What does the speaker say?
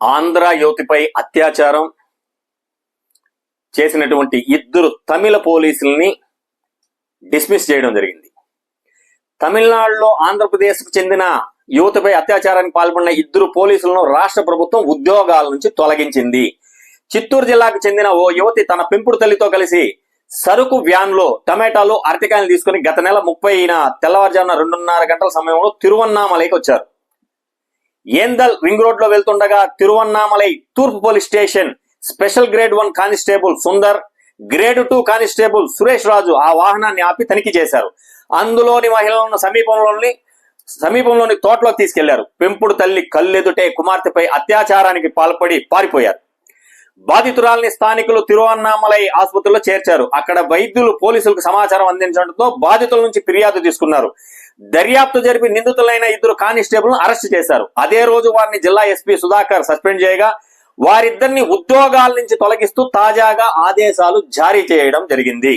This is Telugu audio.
ఆంధ్ర యువతిపై అత్యాచారం చేసినటువంటి ఇద్దరు తమిళ పోలీసుల్ని డిస్మిస్ చేయడం జరిగింది. తమిళనాడులో ఆంధ్రప్రదేశ్కు చెందిన యువతపై అత్యాచారానికి పాల్పడిన ఇద్దరు పోలీసులను రాష్ట్ర ప్రభుత్వం ఉద్యోగాల నుంచి తొలగించింది. చిత్తూరు జిల్లాకు చెందిన ఓ యువతి తన పెంపుడు తల్లితో కలిసి సరుకు వ్యాన్లో టమాటాలు అరటికాయలు తీసుకుని గత నెల ముప్పైన తెల్లవారుజామున రెండున్నర గంటల సమయంలో తిరువన్నామలైకి వచ్చారు. ఏందల్ రింగ్ రోడ్లో వెళ్తుండగా తిరువన్నామలై తూర్పు police station special grade one constable Sundar grade two constable Suresh Raju ఆ వాహనాన్ని ఆపి తనిఖీ చేశారు. అందులోని మహిళలను సమీపంలోని సమీపంలోని తోటలోకి తీసుకెళ్ళారు. పెంపుడు తల్లి కళ్ళెదుటే కుమార్తెపై అత్యాచారానికి పాల్పడి పారిపోయారు. బాధితురాల్ని స్థానికులు తిరువన్నామలై ఆసుపత్రిలో చేర్చారు. అక్కడ వైద్యులు పోలీసులకు సమాచారం అందించడంతో బాధితుల నుంచి ఫిర్యాదు తీసుకున్నారు. దర్యాప్తు జరిపి నిందితులైన ఇద్దరు కానిస్టేబుల్ అరెస్ట్ చేశారు. అదే రోజు వారిని జిల్లా ఎస్పీ సుధాకర్ సస్పెండ్ చేయగా వారిద్దరిని ఉద్యోగాల నుంచి తొలగిస్తూ తాజాగా ఆదేశాలు జారీ చేయడం జరిగింది.